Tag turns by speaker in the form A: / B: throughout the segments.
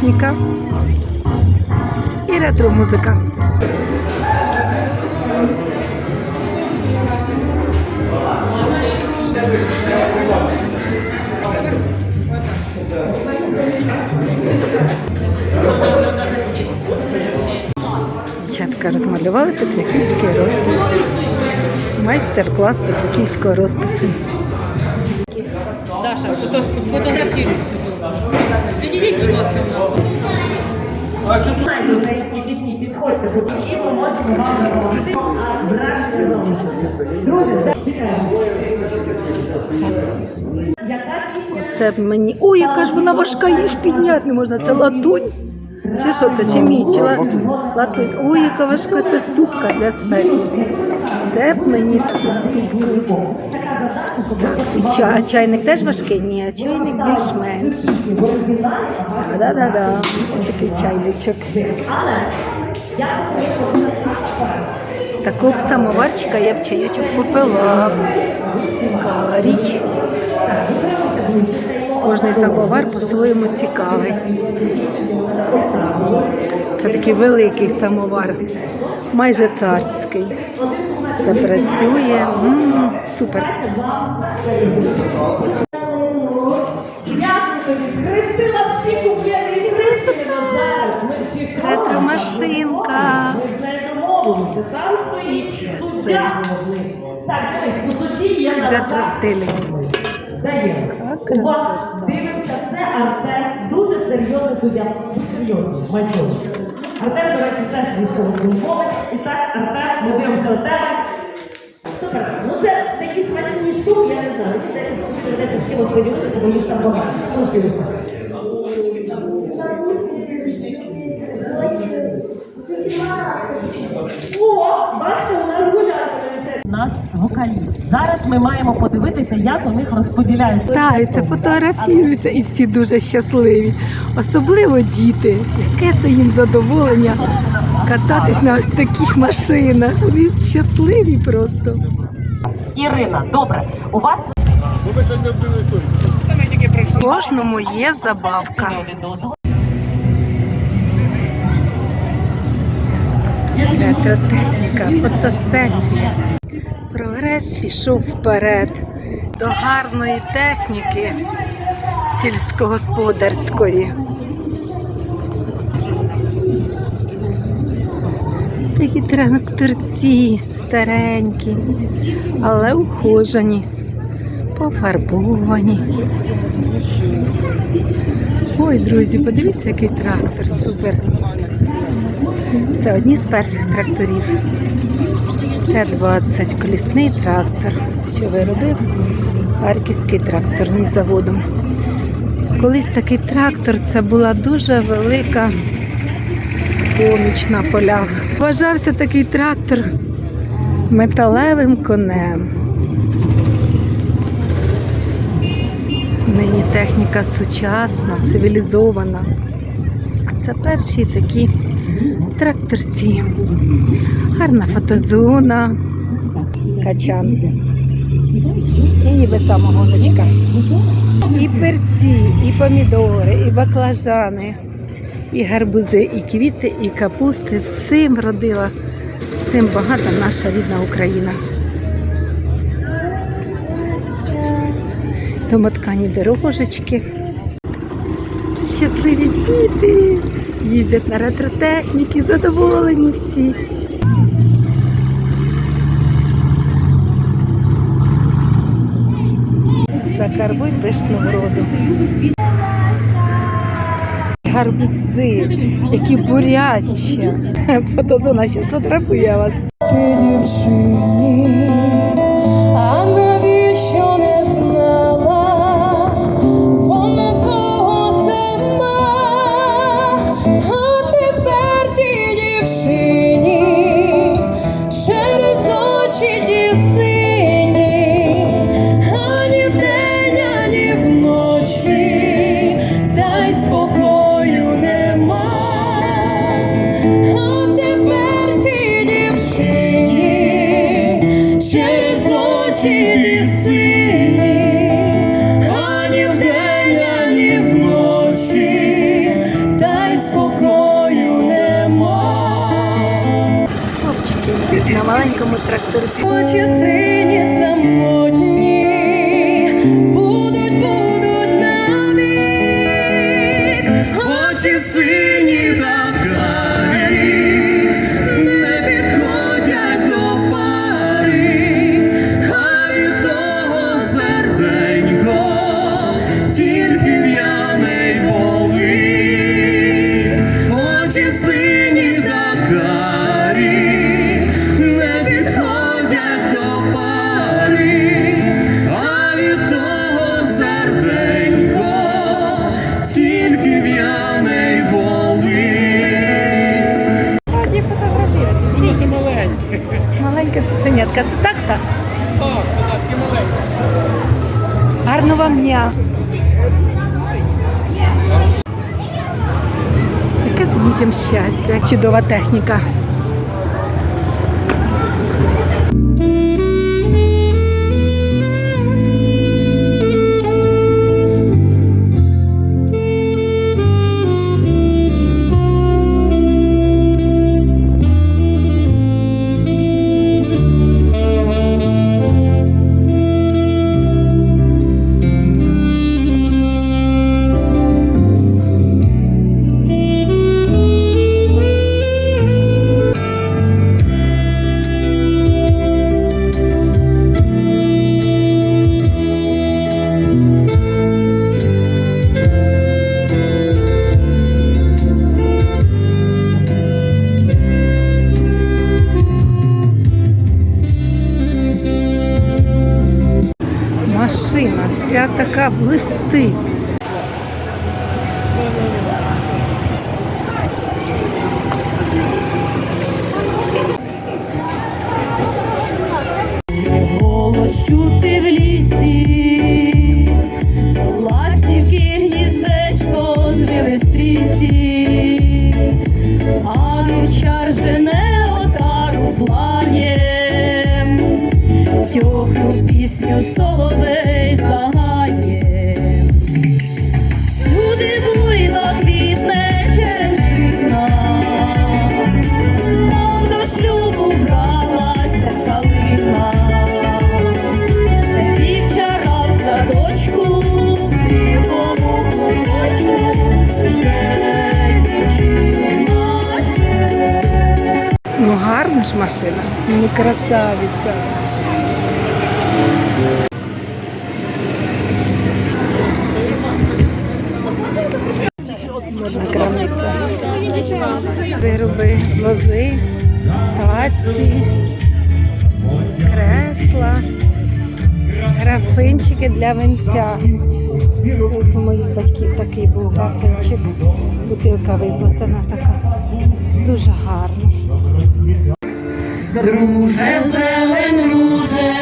A: техніка і ретро-музика. Дівчатка розмалювали петриківський розпис. Майстер-клас петриківського розпису.
B: Даша, фото, Підійдіть, будь ласка,
C: українські пісні, підходьте, і ми можемо вам. Друзі, це чекаємо. Яка пісня?
A: Це мені. Ой, яка ж вона важка, її ж підняти не можна. Це латунь. Чи що це? Чи мідь? Чи латунь? Ой, яка важка, це ступка для спеції. Це б мені таку ступку. Так, і ча- а чайник теж важкий? Ні, чайник більш-менш. Да-да-да. Такий чайничок. З такого б самоварчика я б чайочок попила. Цікава річ. Кожний самовар по-своєму цікавий. Це такий великий самовар, майже царський. Це працює. М, супер.
C: Ми чекаємо.
A: Ретро-машинка. Ретро-стилі.
C: У вас дивимося, це Артем, дуже серйозний суддя. Серйозний, майстерний. Артем, до речі, теж військовослужбовець. І так, Артем, ми дивимося. Супер. Ну такі смачні шум, я не знаю. Що з кимось поділитися, бо їх там багато. О, бачите, у нас гулянка У нас вокаліст. Зараз ми маємо подивитися, як у них розподіляються.
A: Таються, фотографіруються і всі дуже щасливі. Особливо діти. Яке це їм задоволення кататись на ось таких машинах. Вони щасливі просто.
C: Ірина, добре. У вас
A: Кожному є забавка. Електротехніка, фотосесія. Прогрес пішов вперед до гарної техніки сільськогосподарської. Такі тракторці старенькі, але ухожені, пофарбовані. Ой, друзі, подивіться, який трактор, супер. Це одні з перших тракторів. Т-20 колісний трактор, що виробив Харківський тракторним заводом. Колись такий трактор це була дуже велика поміч на полях. Вважався такий трактор металевим конем. Нині техніка сучасна, цивілізована. А це перші такі тракторці. Гарна фотозона. Качан. І ніби самогоночка. І перці, і помідори, і баклажани, і гарбузи, і квіти, і капусти. Всім родила, всім багата наша рідна Україна. Домоткані дорожечки. Щасливі діти їздять на ретротехніки, задоволені всі. Закарбуй пишну вроду. Гарбузи, які бурячі. Фотозона ще сфотографує вас. Ти дівчині, на маленькому тракторці.
D: Очі сині
A: самої. вам дня! Яке з дітям щастя, чудова техніка. вся така блистить. машина. Ну, красавиця. Вироби з лози, тасі, кресла, графинчики для винця. Ось у моїх батьків такий був графинчик. Бутилка виплатана така. Дуже гарна
D: друже, зелендруже,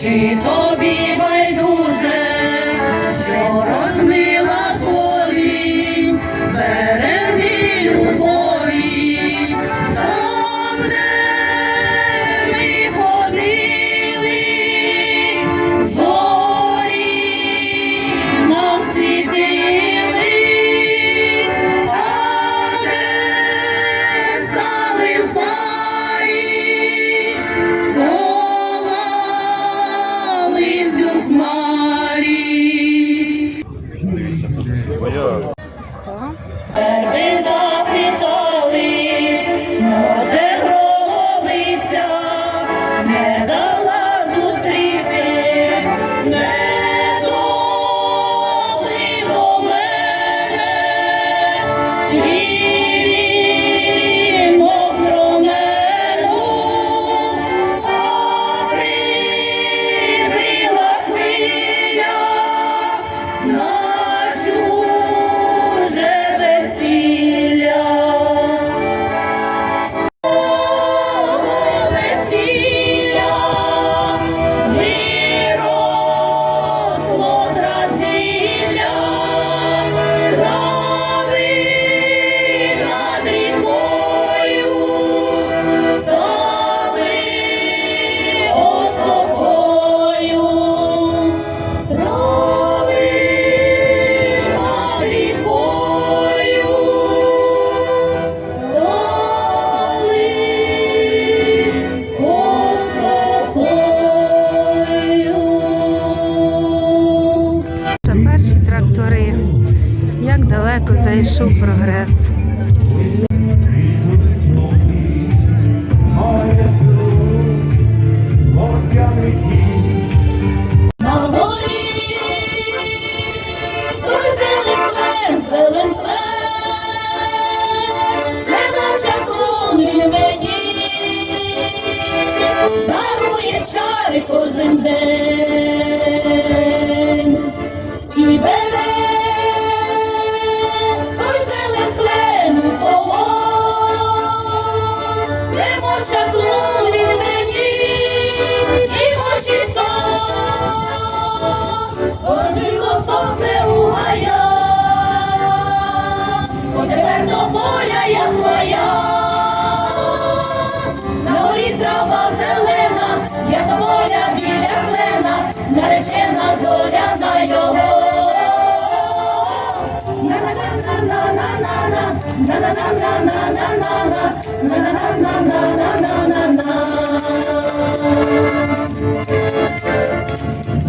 D: чи тобі. 我就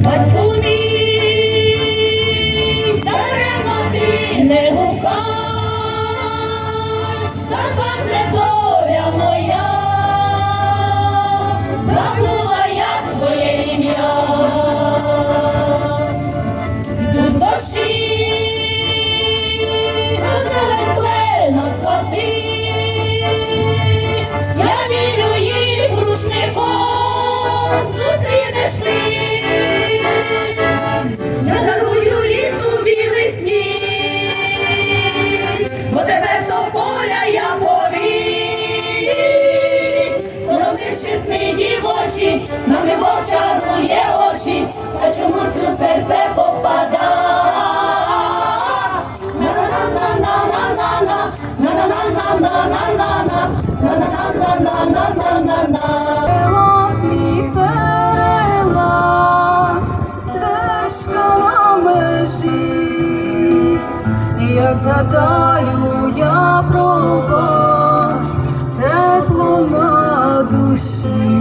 D: Батьку мій, даремно ти не гукай, така вам доля Затоє очі, а чомусь у серце попада. Перелаз мій межі, як задаю я про вас, тепло на душі.